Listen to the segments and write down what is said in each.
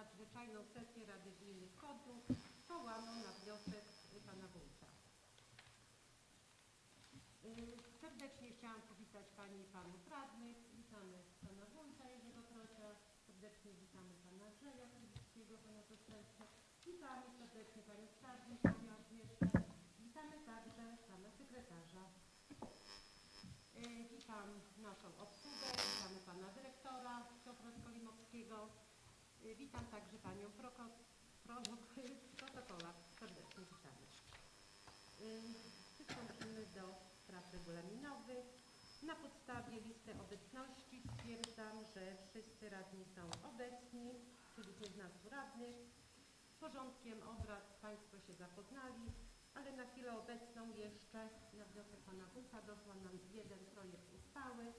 nadzwyczajną sesję Rady Gminy Kodrów zwołaną na wniosek pana wójta. Y, Serdecznie chciałam powitać Pani i Panów Radnych. Witamy Pana Wójta Jerzego Krocia. Serdecznie witamy Pana Andrzeja Krywickiego, Pana Zastępcę. Witamy serdecznie Panią Skarbnik, Panią Agnieszkę. Witamy także Pana Sekretarza. Y, Witam naszą obsługę, witamy Pana Dyrektora Witam także Panią Protokola. Serdecznie witamy. Przystąpimy do spraw regulaminowych. Na podstawie listy obecności stwierdzam, że wszyscy radni są obecni, czyli 15 radnych. Z porządkiem obrad Państwo się zapoznali, ale na chwilę obecną jeszcze na wniosek Pana Wójta doszła nam jeden projekt uchwały,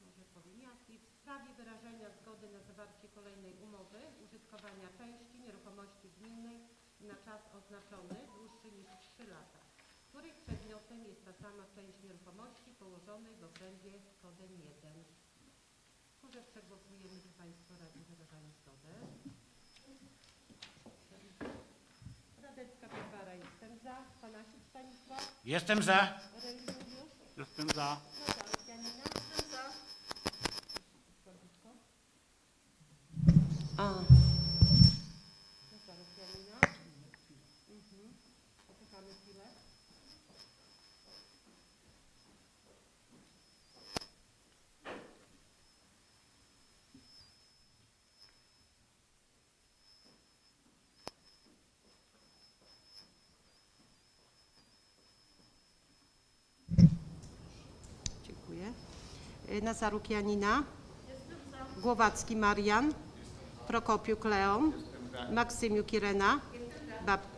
może powiem jaki, w sprawie wyrażenia zgody na zawarcie kolejnej umowy użytkowania części nieruchomości gminnej na czas oznaczony dłuższy niż 3 lata których przedmiotem jest ta sama część nieruchomości położonej w obrębie kodem 1. Może przegłosujemy, czy Państwo radni wyrażają zgodę. Radecka Barbara, jestem za. Panasiuk Stanisław, Jestem za. Jestem za. Nazarek Janina. Jestem za. A. Nazarek Janina. Mhm. Poczekamy chwilę. Dziękuję. Y, Nazaruk Janina. Głowacki Marian. Prokopiuk Leon. Maksymiuk Irena.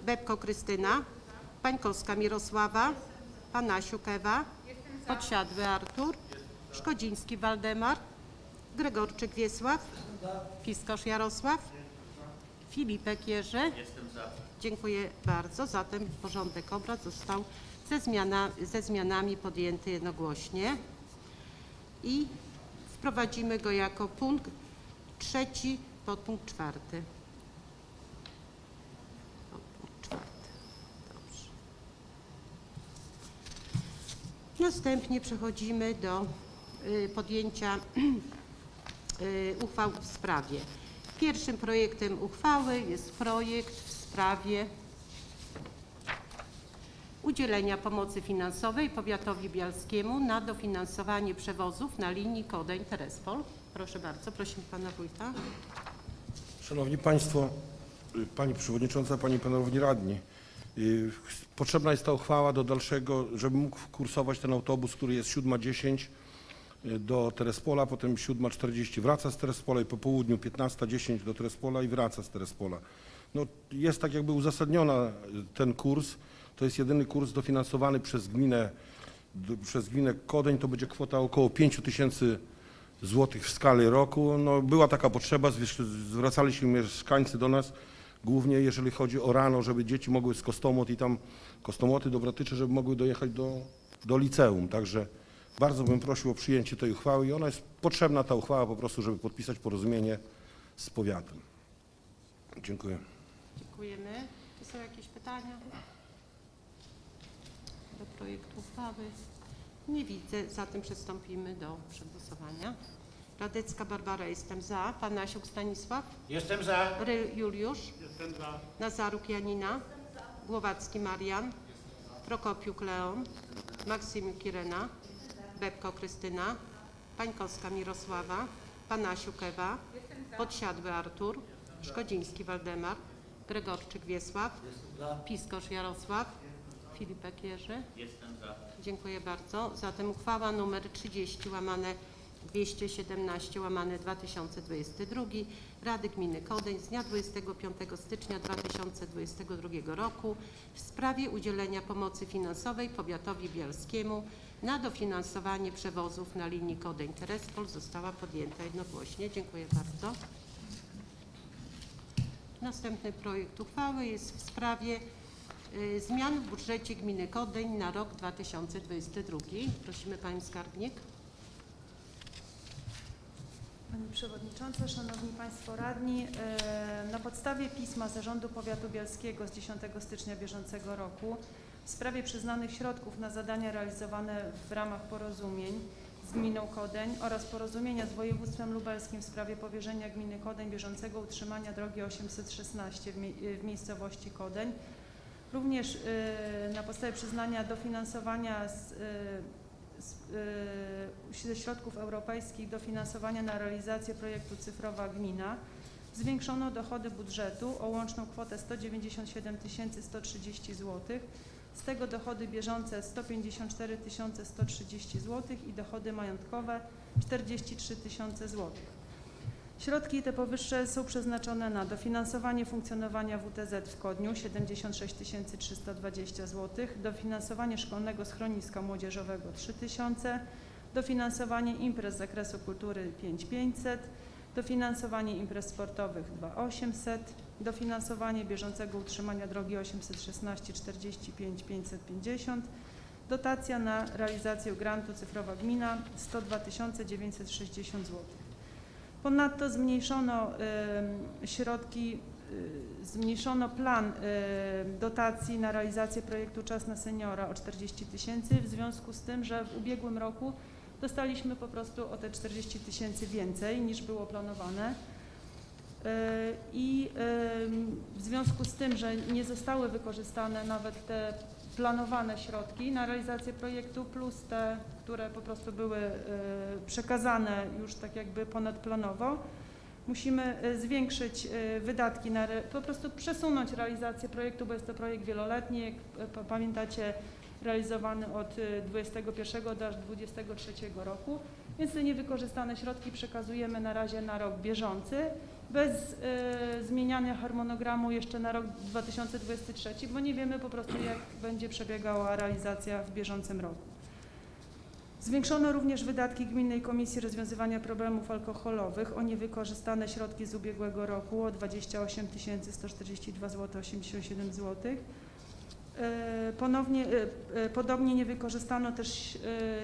Bebko Krystyna. Pańkowska Mirosława. Panasiuk Ewa. Podsiadły Artur. Szkodziński Waldemar. Gregorczyk Wiesław. Piskosz Jarosław. Filipek Jerzy. Dziękuję bardzo. Zatem porządek obrad został ze, zmiana, ze zmianami podjęty jednogłośnie i wprowadzimy go jako punkt trzeci podpunkt czwarty. Czwarty. Dobrze. Następnie przechodzimy do y, podjęcia y, uchwał w sprawie. Pierwszym projektem uchwały jest projekt w sprawie udzielenia pomocy finansowej powiatowi bialskiemu na dofinansowanie przewozów na linii Kodeń-Terespol. Proszę bardzo, prosimy pana wójta. Szanowni Państwo, Pani Przewodnicząca, Pani i Panowie Radni. y, Potrzebna jest ta uchwała do dalszego, żeby mógł kursować ten autobus, który jest 7.10 y, do Terespola, potem 7.40 wraca z Terespola i po południu 15.10 do Terespola i wraca z Terespola. No, jest tak jakby uzasadniona y, ten kurs. To jest jedyny kurs dofinansowany przez gminę, przez gminę Kodeń. To będzie kwota około 5 tysięcy złotych w skali roku. No, była taka potrzeba, zwracali się mieszkańcy do nas, głównie jeżeli chodzi o rano, żeby dzieci mogły z Kostomot i tam Kostomoty, Dobrotycze, żeby mogły dojechać do, do liceum. Także bardzo bym prosił o przyjęcie tej uchwały i ona jest potrzebna, ta uchwała po prostu, żeby podpisać porozumienie z powiatem. Dziękuję. Dziękujemy. Czy są jakieś pytania projektu uchwały? Nie widzę, zatem przystąpimy do przegłosowania. Radecka Barbara, jestem za. Panasiuk Stanisław. Jestem za. Ry Juliusz. Jestem za. Nazaruk Janina. Głowacki Marian. Prokopiuk Leon. Maksymiuk Irena. Bebko Krystyna. Pańkowska Mirosława. Panasiuk Ewa. Podsiadły Artur. Szkodziński Waldemar. Gregorczyk Wiesław. Piskosz Jarosław. Filipek Jerzy. Jestem za. Dziękuję bardzo. Zatem uchwała nr 30 łamane 217 łamane 2022 Rady Gminy Kodeń z dnia 25 stycznia 2022 roku w sprawie udzielenia pomocy finansowej powiatowi bielskiemu na dofinansowanie przewozów na linii Kodeń-Terespol została podjęta jednogłośnie. Dziękuję bardzo. Następny projekt uchwały jest w sprawie zmian w budżecie gminy Kodeń na rok 2022. Prosimy Pani Skarbnik. Pani Przewodnicząca, Szanowni Państwo Radni, e, na podstawie pisma Zarządu Powiatu Bielskiego z 10 stycznia bieżącego roku w sprawie przyznanych środków na zadania realizowane w ramach porozumień z gminą Kodeń oraz porozumienia z województwem lubelskim w sprawie powierzenia gminy Kodeń bieżącego utrzymania drogi 816 w, w miejscowości Kodeń. Również e, na podstawie przyznania dofinansowania z, e, z, e, ze środków europejskich dofinansowania na realizację projektu Cyfrowa Gmina zwiększono dochody budżetu o łączną kwotę 197 130 zł, z tego dochody bieżące 154 130 zł i dochody majątkowe 43 000 zł. Środki te powyższe są przeznaczone na dofinansowanie funkcjonowania WTZ w Kodniu 76 320 zł, dofinansowanie szkolnego schroniska młodzieżowego 3 tysiące, dofinansowanie imprez z zakresu kultury 5500, dofinansowanie imprez sportowych 2800, dofinansowanie bieżącego utrzymania drogi 816 45 550, dotacja na realizację grantu Cyfrowa Gmina 102 960 zł. Ponadto zmniejszono środki, y, zmniejszono plan dotacji na realizację projektu Czas na Seniora o 40 tysięcy w związku z tym, że w ubiegłym roku dostaliśmy po prostu o te 40 tysięcy więcej niż było planowane. Y, I w związku z tym, że nie zostały wykorzystane nawet te planowane środki na realizację projektu, plus te, które po prostu były y, przekazane już tak jakby ponadplanowo, musimy y, zwiększyć y, wydatki, na, po prostu przesunąć realizację projektu, bo jest to projekt wieloletni, jak pa- pamiętacie, realizowany od y, 21 do aż 23 roku, więc te niewykorzystane środki przekazujemy na razie na rok bieżący, bez y, zmieniania harmonogramu jeszcze na rok 2023, bo nie wiemy po prostu jak będzie przebiegała realizacja w bieżącym roku. Zwiększono również wydatki Gminnej Komisji Rozwiązywania Problemów Alkoholowych o niewykorzystane środki z ubiegłego roku o 28 142 zł 87 zł. Ponownie, e, e, podobnie nie wykorzystano też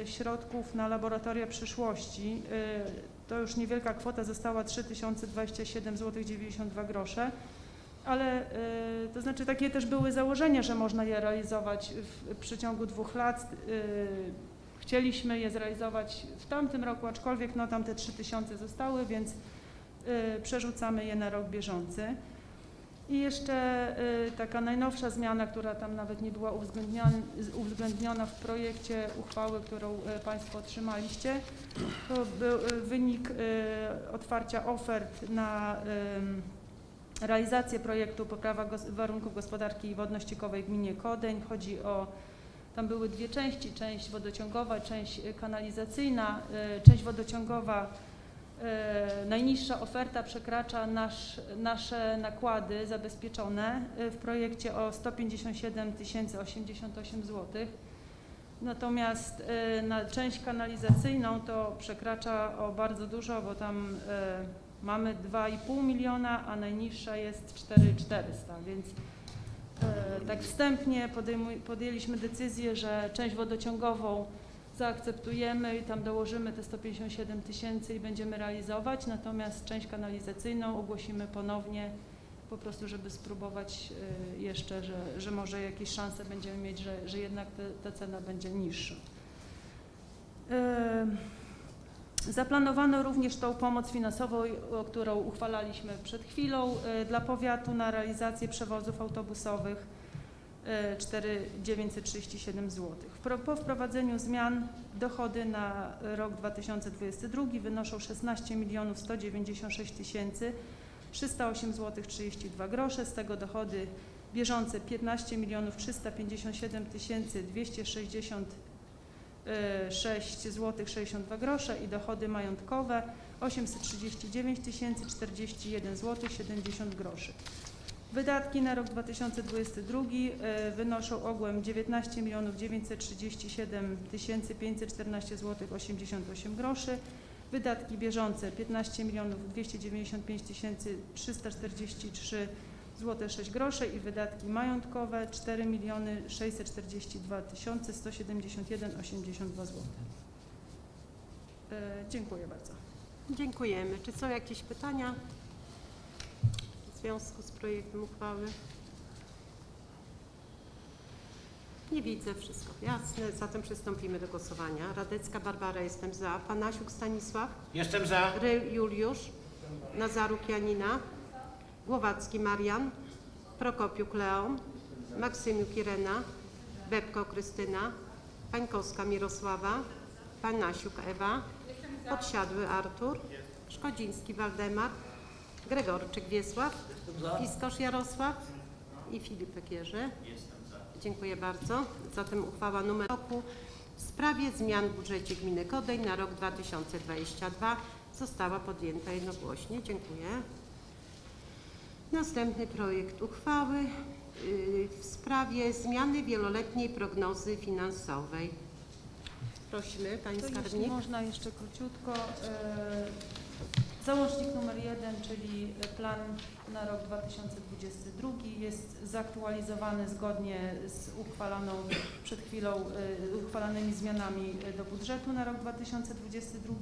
środków na laboratoria przyszłości. To już niewielka kwota została 3027 zł 92 grosze, ale e, to znaczy takie też były założenia, że można je realizować w przeciągu dwóch lat. E, Chcieliśmy je zrealizować w tamtym roku, aczkolwiek no, tam te 3000 zostały, więc e, przerzucamy je na rok bieżący. I jeszcze y, taka najnowsza zmiana, która tam nawet nie była uwzględniona, w projekcie uchwały, którą y, Państwo otrzymaliście, to był y, wynik otwarcia ofert na realizację projektu poprawa warunków gospodarki wodno-ściekowej w gminie Kodeń. Chodzi o, tam były dwie części, część wodociągowa, część kanalizacyjna. Część wodociągowa Najniższa oferta przekracza nasz, nasze nakłady zabezpieczone e, w projekcie o 157 088 zł. Natomiast e, na część kanalizacyjną to przekracza o bardzo dużo, bo tam e, mamy 2,5 miliona, a najniższa jest 4400, więc e, tak wstępnie podjęliśmy decyzję, że część wodociągową zaakceptujemy i tam dołożymy te 157 tysięcy i będziemy realizować, natomiast część kanalizacyjną ogłosimy ponownie, po prostu żeby spróbować y, jeszcze, że, że może jakieś szanse będziemy mieć, że, że jednak te, ta cena będzie niższa. Y, Zaplanowano również tą pomoc finansową, którą uchwalaliśmy przed chwilą y, dla powiatu na realizację przewozów autobusowych. 4937 zł. Po wprowadzeniu zmian dochody na rok 2022 wynoszą 16 milionów 196 tysięcy 308 zł 32 grosze, z tego dochody bieżące 15 milionów 357 tysięcy 266 zł 62 grosze i dochody majątkowe 839 tysięcy 41 zł 70 groszy. Wydatki na rok 2022 e, wynoszą ogółem 19 milionów 937 tysięcy 514 zł 88 groszy. Wydatki bieżące 15 milionów 295 tysięcy 343 zł 6 groszy i wydatki majątkowe 4 miliony 642 tysiące 171 82 zł. Dziękuję bardzo. Dziękujemy. Czy są jakieś pytania związku z projektem uchwały? Nie widzę, wszystko jasne. Zatem przystąpimy do głosowania. Radecka Barbara, jestem za. Panasiuk Stanisław? Jestem za. Ryl Juliusz, Nazaruk Janina, Głowacki Marian, Prokopiuk Leon, Maksymiuk Irena, Bebko Krystyna, Pańkowska Mirosława, Panasiuk Ewa, Podsiadły Artur, Szkodziński Waldemar, Gregorczyk Wiesław, Piskosz Jarosław i Filipek Jerzy. Dziękuję bardzo. Zatem uchwała numer roku w sprawie zmian w budżecie gminy Kodeń na rok 2022 została podjęta jednogłośnie. Dziękuję. Następny projekt uchwały yy, w sprawie zmiany wieloletniej prognozy finansowej. Prosimy, Pani To jeśli Skarbnik. można jeszcze króciutko. e, Załącznik numer jeden, czyli plan na rok 2022 jest zaktualizowany zgodnie z uchwaloną przed chwilą e, uchwalanymi zmianami do budżetu na rok 2022.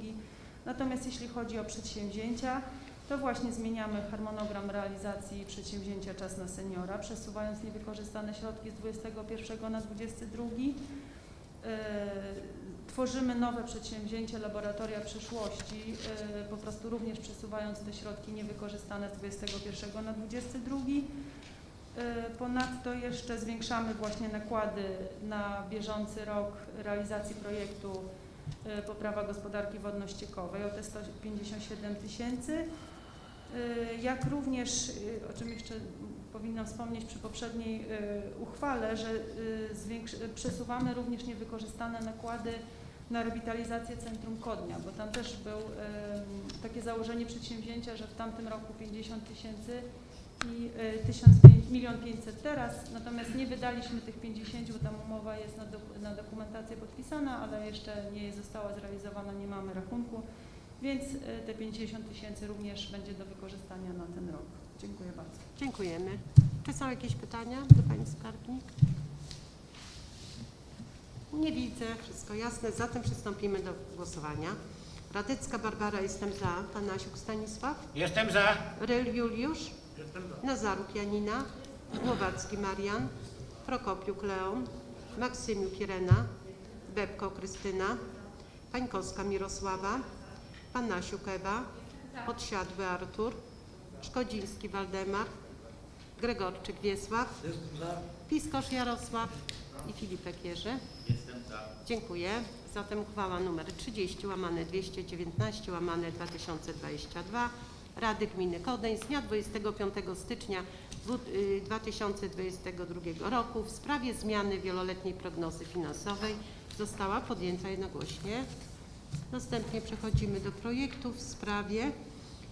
Natomiast jeśli chodzi o przedsięwzięcia, to właśnie zmieniamy harmonogram realizacji przedsięwzięcia Czas na Seniora, przesuwając niewykorzystane środki z 21 na 22. Tworzymy nowe przedsięwzięcie Laboratoria Przyszłości, e, po prostu również przesuwając te środki niewykorzystane z 21 na 22. E, Ponadto jeszcze zwiększamy właśnie nakłady na bieżący rok realizacji projektu e, Poprawa gospodarki wodno-ściekowej o te 157 tysięcy. Jak również, o czym jeszcze powinnam wspomnieć przy poprzedniej uchwale, że przesuwamy również niewykorzystane nakłady na rewitalizację Centrum Kodnia, bo tam też był em, takie założenie przedsięwzięcia, że w tamtym roku 50 tysięcy i e, 1000 pię- milion 500 teraz, natomiast nie wydaliśmy tych 50, bo tam umowa jest na, dok- na dokumentację podpisana, ale jeszcze nie została zrealizowana, nie mamy rachunku, więc e, te 50 tysięcy również będzie do wykorzystania na ten rok. Dziękuję bardzo. Dziękujemy. Czy są jakieś pytania do Pani Skarbnik? Nie widzę, wszystko jasne. Zatem przystąpimy do głosowania. Radecka Barbara, jestem za. Panasiuk Stanisław, Jestem za. Ryl Juliusz, Jestem za. Nazaruk Janina, Głowacki Marian, Prokopiuk Leon, Maksymiuk Irena, Bebko Krystyna, Pańkowska Mirosława, Panasiuk Ewa, Podsiadły Artur, Szkodziński Waldemar, Gregorczyk Wiesław, Piskosz Jarosław i Filipek Jerzy. Jestem za. Dziękuję. Zatem uchwała nr 30 łamane 219 łamane 2022 Rady Gminy Kodeń z dnia 25 stycznia dwu- y, 2022 roku w sprawie zmiany wieloletniej prognozy finansowej została podjęta jednogłośnie. Następnie przechodzimy do projektu w sprawie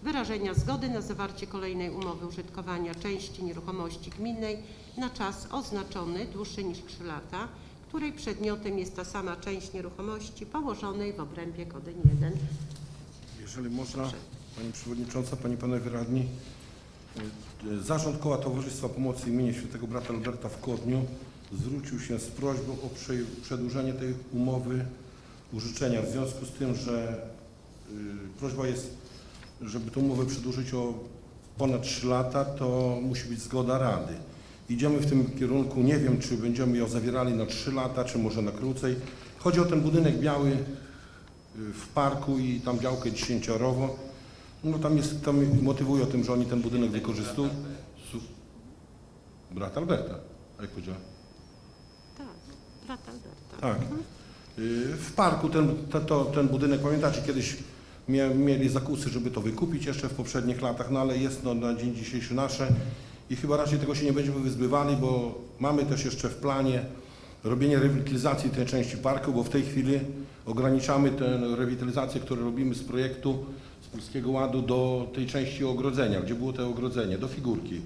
wyrażenia zgody na zawarcie kolejnej umowy użytkowania części nieruchomości gminnej na czas oznaczony dłuższy niż 3 lata, której przedmiotem jest ta sama część nieruchomości położonej w obrębie Kodeń 1. Jeżeli można, Pani Przewodnicząca, Panie i Panowie Radni, y, Zarząd Koła Towarzystwa Pomocy imienia Świętego Brata Alberta w Kodniu zwrócił się z prośbą o prze- przedłużenie tej umowy użyczenia w związku z tym, że y, prośba jest, żeby tę umowę przedłużyć o ponad 3 lata, to musi być zgoda Rady. Idziemy w tym kierunku, nie wiem, czy będziemy ją zawierali na 3 lata, czy może na krócej. Chodzi o ten budynek biały, y, w parku i tam działkę dziesięciorową. No tam jest, tam motywują tym, że oni ten budynek wykorzystują. Brat Alberta, jak powiedziałem? Tak, brat Alberta. Tak. Mhm. Y, W parku ten, to, to, ten budynek, pamiętacie, kiedyś mieli zakusy, żeby to wykupić jeszcze w poprzednich latach, no ale jest no, na dzień dzisiejszy nasze i chyba raczej tego się nie będziemy wyzbywali, bo mamy też jeszcze w planie robienie rewitalizacji tej części parku, bo w tej chwili ograniczamy tę rewitalizację, którą robimy z projektu z Polskiego Ładu do tej części ogrodzenia, gdzie było to ogrodzenie, do figurki.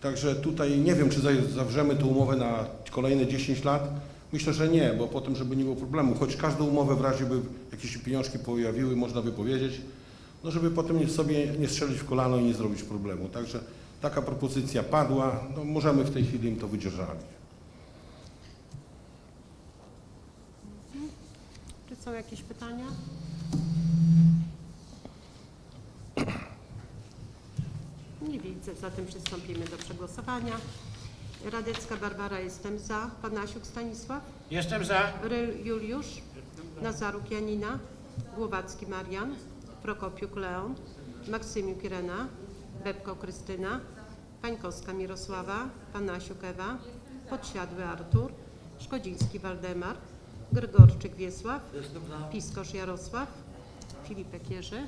Także tutaj nie wiem, czy za- zawrzemy tę umowę na kolejne 10 lat. Myślę, że nie, bo potem, żeby nie było problemu, choć każdą umowę w razie by jakieś pieniążki pojawiły, można wypowiedzieć, no żeby potem sobie nie strzelić w kolano i nie zrobić problemu. Także Taka propozycja padła, no możemy w tej chwili im to wydzierżawić. Czy są jakieś pytania? Nie widzę, zatem przystąpimy do przegłosowania. Radecka Barbara, jestem za. Panasiuk Stanisław? Jestem za. Ryl Juliusz? Nazaruk Janina? Głowacki Marian? Prokopiuk Leon? Maksymiuk Irena? Bebko Krystyna. Pańkowska Mirosława. Panasiuk Ewa. Podsiadły Artur. Szkodziński Waldemar. Grygorczyk Wiesław. Piskosz Jarosław. Filipek Jerzy.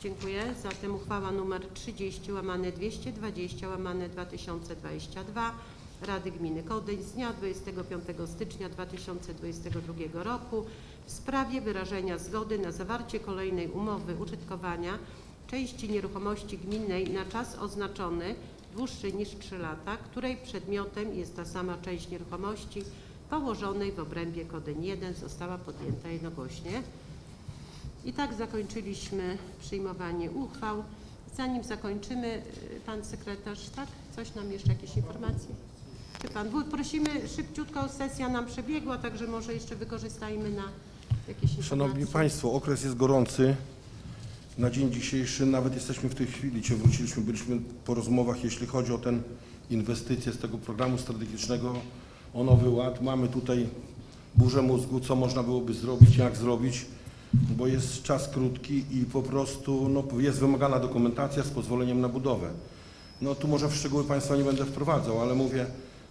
Dziękuję. Zatem uchwała nr 30 łamane 220 łamane 2022 Rady Gminy Kodyń z dnia 25 stycznia 2022 roku w sprawie wyrażenia zgody na zawarcie kolejnej umowy użytkowania części nieruchomości gminnej na czas oznaczony dłuższy niż 3 lata, której przedmiotem jest ta sama część nieruchomości położonej w obrębie Kodyń 1 została podjęta jednogłośnie. I tak zakończyliśmy przyjmowanie uchwał. Zanim zakończymy, y, pan sekretarz, tak? Coś nam jeszcze, jakieś informacje? Czy pan wójt? Prosimy szybciutko, sesja nam przebiegła, także może jeszcze wykorzystajmy na jakieś informacje. Szanowni Państwo, okres jest gorący. Na dzień dzisiejszy nawet jesteśmy w tej chwili, gdzie wróciliśmy, byliśmy po rozmowach, jeśli chodzi o ten inwestycje z tego programu strategicznego o Nowy Ład. Mamy tutaj burzę mózgu, co można byłoby zrobić, jak zrobić, bo jest czas krótki i po prostu no, jest wymagana dokumentacja z pozwoleniem na budowę. No tu może w szczegóły Państwa nie będę wprowadzał, ale mówię,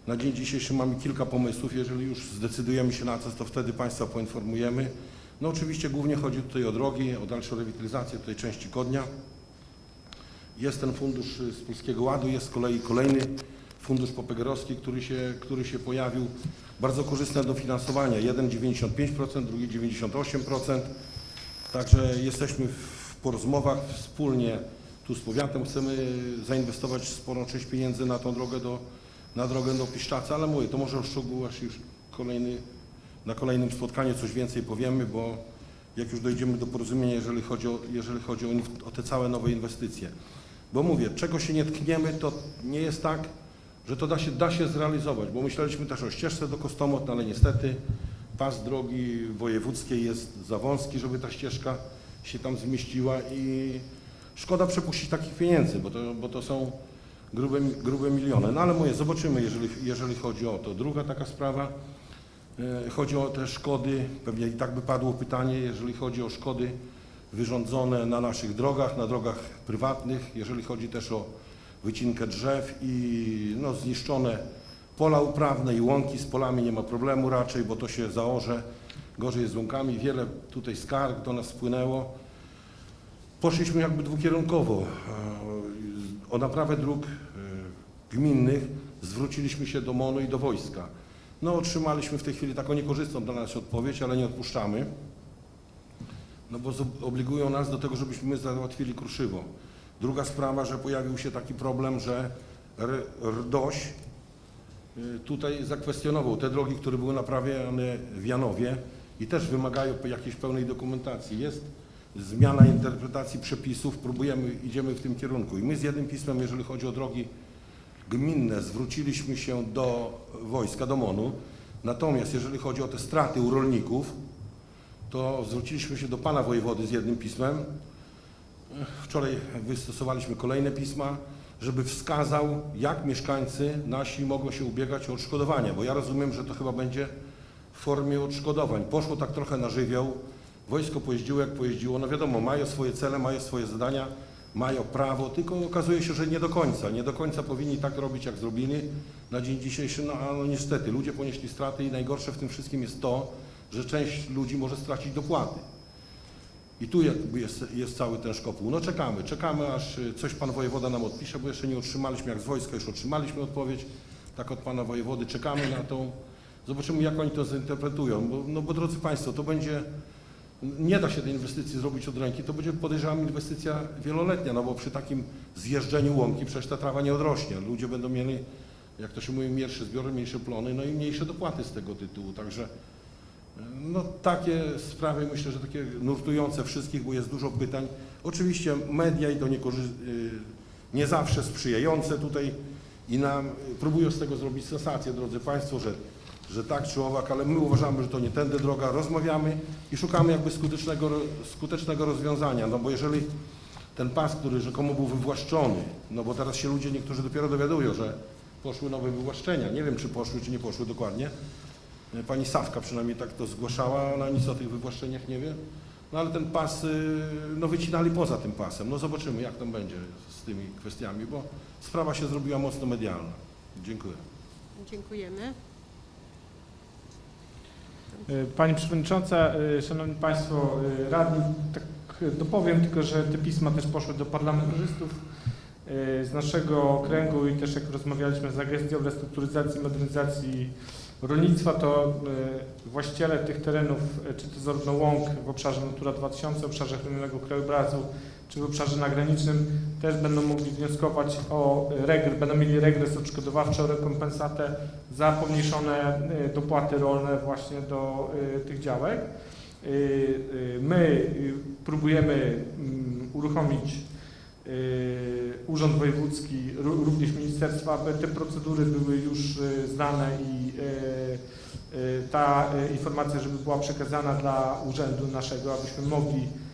na dzień dzisiejszy mamy kilka pomysłów. Jeżeli już zdecydujemy się na coś, to wtedy Państwa poinformujemy. No oczywiście głównie chodzi tutaj o drogi, o dalszą rewitalizację tej części Kodnia. Jest ten fundusz z Polskiego Ładu, jest z kolei kolejny fundusz popegerowski, który się, który się pojawił. Bardzo korzystne dofinansowanie, jeden 95%, drugi 98%. Także jesteśmy w, po rozmowach wspólnie tu z powiatem. Chcemy zainwestować sporą część pieniędzy na tą drogę do, na drogę do Piszczaca, ale mówię, to może o szczegółach już kolejny, na kolejnym spotkaniu coś więcej powiemy, bo jak już dojdziemy do porozumienia, jeżeli chodzi o, jeżeli chodzi o, o te całe nowe inwestycje. Bo mówię, czego się nie tkniemy, to nie jest tak, że to da się, da się zrealizować, bo myśleliśmy też o ścieżce do Kostomot, no ale niestety pas drogi wojewódzkiej jest za wąski, żeby ta ścieżka się tam zmieściła i szkoda przepuścić takich pieniędzy, bo to, bo to są grube, grube miliony. No ale mówię, zobaczymy, jeżeli, jeżeli chodzi o to. Druga taka sprawa, chodzi o te szkody, pewnie i tak by padło pytanie, jeżeli chodzi o szkody wyrządzone na naszych drogach, na drogach prywatnych, jeżeli chodzi też o wycinkę drzew i no, zniszczone pola uprawne i łąki z polami nie ma problemu raczej, bo to się zaorze. Gorzej jest z łąkami. Wiele tutaj skarg do nas spłynęło. Poszliśmy jakby dwukierunkowo. E, O naprawę dróg e, gminnych zwróciliśmy się do MONU i do wojska. No otrzymaliśmy w tej chwili taką niekorzystną dla nas odpowiedź, ale nie odpuszczamy. No bo obligują nas do tego, żebyśmy my załatwili kruszywo. Druga sprawa, że pojawił się taki problem, że RDOŚ y, tutaj zakwestionował te drogi, które były naprawiane w Janowie i też wymagają jakiejś pełnej dokumentacji. Jest zmiana interpretacji przepisów, próbujemy, idziemy w tym kierunku. I my z jednym pismem, jeżeli chodzi o drogi gminne, zwróciliśmy się do wojska, do MONU. Natomiast jeżeli chodzi o te straty u rolników, to zwróciliśmy się do pana wojewody z jednym pismem. Wczoraj wystosowaliśmy kolejne pisma, żeby wskazał, jak mieszkańcy nasi mogą się ubiegać o odszkodowania, bo ja rozumiem, że to chyba będzie w formie odszkodowań. Poszło tak trochę na żywioł, wojsko pojeździło jak pojeździło, no wiadomo, mają swoje cele, mają swoje zadania, mają prawo, tylko okazuje się, że nie do końca. Nie do końca powinni tak robić, jak zrobili na dzień dzisiejszy, no a no niestety, ludzie ponieśli straty i najgorsze w tym wszystkim jest to, że część ludzi może stracić dopłaty. I tu jest, jest cały ten szkopuł. No czekamy, czekamy aż y, coś pan wojewoda nam odpisze, bo jeszcze nie otrzymaliśmy, jak z wojska już otrzymaliśmy odpowiedź, tak od pana wojewody, czekamy na tą, zobaczymy jak oni to zinterpretują, bo, no bo drodzy państwo, to będzie, nie da się tej inwestycji zrobić od ręki, to będzie podejrzewam inwestycja wieloletnia, no bo przy takim zjeżdżeniu łąki przecież ta trawa nie odrośnie, ludzie będą mieli, jak to się mówi, mniejsze zbiory, mniejsze plony, no i mniejsze dopłaty z tego tytułu, także no takie sprawy myślę, że takie nurtujące wszystkich, bo jest dużo pytań. Oczywiście media i to niekorzy- y, nie zawsze sprzyjające tutaj i nam. Próbują z tego zrobić sensację, drodzy Państwo, że, że tak czy owak, ale my uważamy, że to nie tędy droga, rozmawiamy i szukamy jakby skutecznego, skutecznego rozwiązania, no bo jeżeli ten pas, który rzekomo był wywłaszczony, no bo teraz się ludzie niektórzy dopiero dowiadują, że poszły nowe wywłaszczenia. Nie wiem, czy poszły, czy nie poszły dokładnie. E, Pani Sawka przynajmniej tak to zgłaszała, ona nic o tych wywłaszczeniach nie wie. No ale ten pas, y, no wycinali poza tym pasem. No zobaczymy, jak tam będzie z tymi kwestiami, bo sprawa się zrobiła mocno medialna. Dziękuję. Dziękujemy. E, Pani Przewodnicząca, e, Szanowni Państwo e, Radni, tak dopowiem tylko, że te pisma też poszły do parlamentarzystów z naszego okręgu i też jak rozmawialiśmy z Agencją Restrukturyzacji i Modernizacji Rolnictwa, to właściciele tych terenów, czy to zarówno łąk w obszarze Natura 2000, w obszarze chronionego krajobrazu, czy w obszarze nagranicznym też będą mogli wnioskować o regres, będą mieli regres odszkodowawczy, o rekompensatę za pomniejszone y, dopłaty rolne właśnie do y, tych działek. Y, y, My y, próbujemy mm, uruchomić y, Urząd Wojewódzki, ró- również Ministerstwa, aby te procedury były już y, znane i y, y, ta y, informacja, żeby była przekazana dla urzędu naszego, abyśmy mogli y,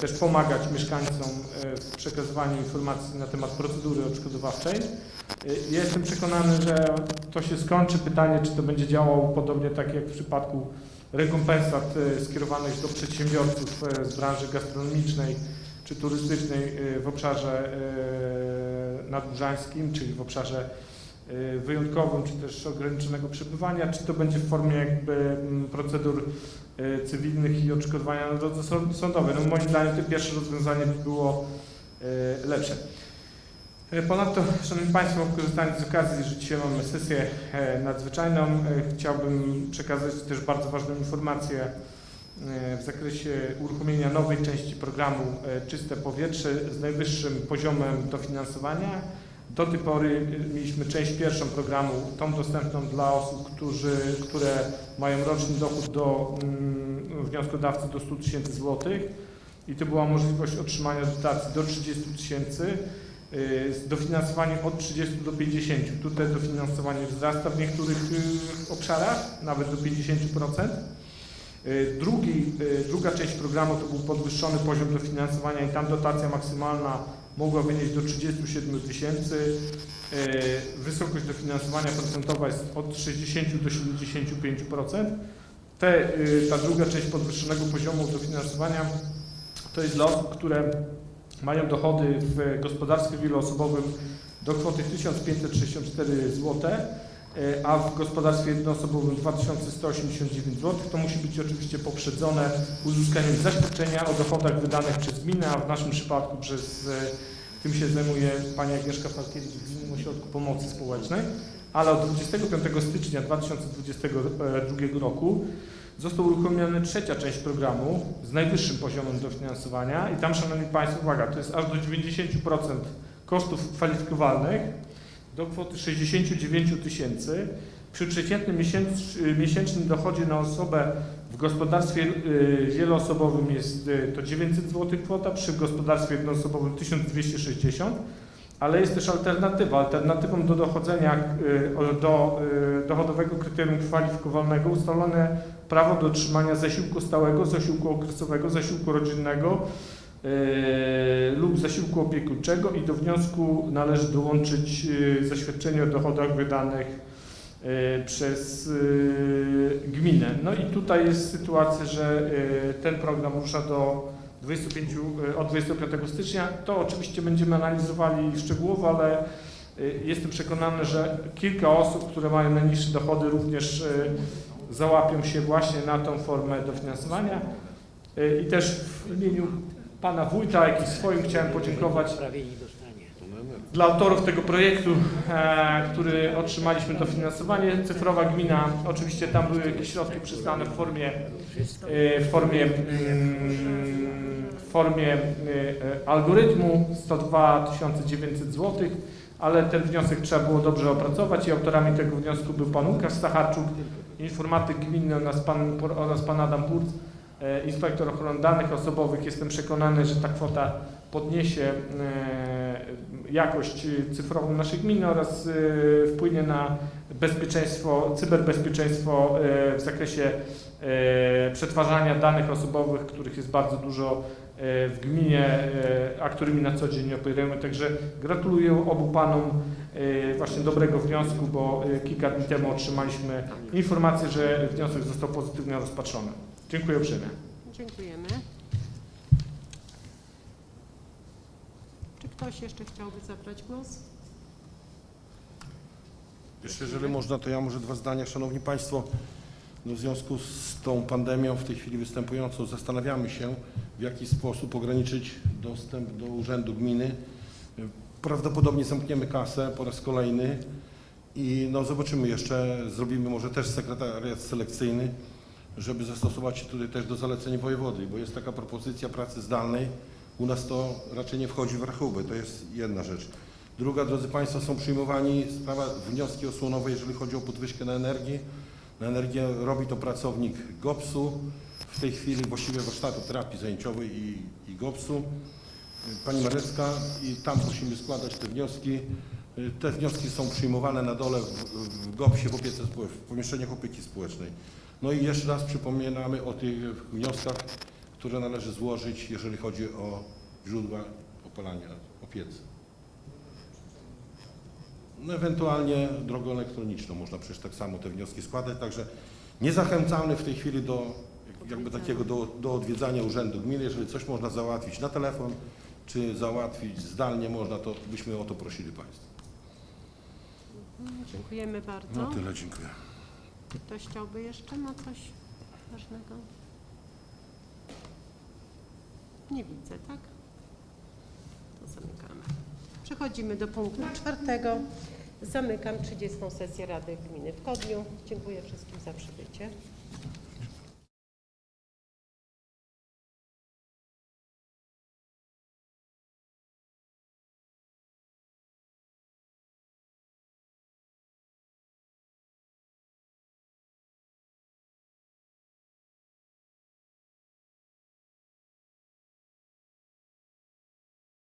też pomagać mieszkańcom y, w przekazywaniu informacji na temat procedury odszkodowawczej. Y, Jestem przekonany, że to się skończy. Pytanie, czy to będzie działało podobnie tak jak w przypadku rekompensat skierowanych do przedsiębiorców z branży gastronomicznej czy turystycznej w obszarze nadburzańskim, czyli w obszarze wyjątkowym, czy też ograniczonego przebywania, czy to będzie w formie jakby mm, procedur cywilnych i odszkodowania na drodze sąd- sądowej. No moim zdaniem to pierwsze rozwiązanie by było y, lepsze. E, Ponadto, Szanowni Państwo, korzystając z okazji, że dzisiaj mamy sesję nadzwyczajną, chciałbym przekazać też bardzo ważną informację w zakresie uruchomienia nowej części programu Czyste Powietrze z najwyższym poziomem dofinansowania. Do tej pory mieliśmy część pierwszą programu, tą dostępną dla osób, którzy, które mają roczny dochód do mm, wnioskodawcy do 100 tysięcy złotych i to była możliwość otrzymania dotacji do 30 tysięcy y, z dofinansowaniem od 30 do 50. Tutaj dofinansowanie wzrasta w niektórych y, obszarach, nawet do 50%. Y, Drugi, druga część programu to był podwyższony poziom dofinansowania i tam dotacja maksymalna mogła wynieść do 37 tysięcy. Y, Wysokość dofinansowania procentowa jest od 60 do 75%. Te, y, ta druga część podwyższonego poziomu dofinansowania to jest dla osób, które mają dochody w gospodarstwie wieloosobowym do kwoty 1564 zł, e, a w gospodarstwie jednoosobowym 2189 zł. To musi być oczywiście poprzedzone uzyskaniem zaświadczenia o dochodach wydanych przez gminę, a w naszym przypadku przez, e, tym się zajmuje pani Agnieszka Falkiewicz w Gminnym Ośrodku Pomocy Społecznej, ale od 25 stycznia 2022 roku została uruchomiona trzecia część programu z najwyższym poziomem dofinansowania i tam, Szanowni Państwo, uwaga, to jest aż do 90% kosztów kwalifikowalnych do kwoty 69 tysięcy. Przy przeciętnym miesięcz, miesięcznym dochodzie na osobę w gospodarstwie y, wieloosobowym jest y, to 900 zł kwota, przy gospodarstwie jednoosobowym 1260 ale jest też alternatywa. Alternatywą do dochodzenia y, do y, dochodowego kryterium kwalifikowalnego ustalone prawo do otrzymania zasiłku stałego, zasiłku okresowego, zasiłku rodzinnego y, lub zasiłku opiekuńczego i do wniosku należy dołączyć y, zaświadczenie o dochodach wydanych y, przez gminę. No i tutaj jest sytuacja, że ten program rusza do 25, y, od 25 stycznia. To oczywiście będziemy analizowali szczegółowo, ale jestem przekonany, że kilka osób, które mają najniższe dochody również załapią się właśnie na tą formę dofinansowania. I też w imieniu pana wójta, jak i swoim chciałem podziękować dla autorów tego projektu, e, który otrzymaliśmy dofinansowanie. Cyfrowa gmina, oczywiście tam były jakieś środki przyznane w formie, e, w formie, mm, w formie e, algorytmu 102 900 zł, ale ten wniosek trzeba było dobrze opracować i autorami tego wniosku był pan Łukasz Stacharczuk, informatyk gminny oraz pan, oraz pan Adam Burc, inspektor ochrony danych osobowych. Jestem przekonany, że ta kwota podniesie e, jakość e, cyfrową naszej gminy oraz e, wpłynie na bezpieczeństwo, cyberbezpieczeństwo e, w zakresie e, przetwarzania danych osobowych, których jest bardzo dużo w gminie, e, a którymi na co dzień operujemy. Także gratuluję obu panom e, właśnie dobrego wniosku, bo e, kilka dni temu otrzymaliśmy informację, że wniosek został pozytywnie rozpatrzony. Dziękuję uprzejmie. Dziękujemy. Czy ktoś jeszcze chciałby zabrać głos? Jeszcze jeżeli można, to ja może dwa zdania. Szanowni Państwo, no w związku z tą pandemią w tej chwili występującą zastanawiamy się, w jaki sposób ograniczyć dostęp do urzędu gminy. Prawdopodobnie zamkniemy kasę po raz kolejny i no zobaczymy jeszcze, zrobimy może też sekretariat selekcyjny, żeby zastosować się tutaj też do zaleceń wojewody, bo jest taka propozycja pracy zdalnej. U nas to raczej nie wchodzi w rachubę, to jest jedna rzecz. Druga, drodzy Państwo, są przyjmowani sprawa, wnioski osłonowe, jeżeli chodzi o podwyżkę na energię. Na energię robi to pracownik GOPS-u, w tej chwili właściwie warsztatu terapii zajęciowej i, i GOPS-u. Pani Marecka i tam musimy składać te wnioski. Te wnioski są przyjmowane na dole w, w GOPS-ie, w, w pomieszczeniach opieki społecznej. No i jeszcze raz przypominamy o tych wnioskach, które należy złożyć, jeżeli chodzi o źródła opalania, o piece. No ewentualnie drogą elektroniczną można przecież tak samo te wnioski składać, także nie zachęcamy w tej chwili do jakby takiego do, do odwiedzania urzędu gminy. Jeżeli coś można załatwić na telefon, czy załatwić zdalnie można, to byśmy o to prosili Państwa. Dziękujemy bardzo. No tyle, dziękuję. Ktoś chciałby jeszcze ma coś ważnego? Nie widzę, tak? To zamykamy. Przechodzimy do punktu czwartego. Zamykam 30. sesję Rady Gminy w Kodniu. Dziękuję wszystkim za przybycie.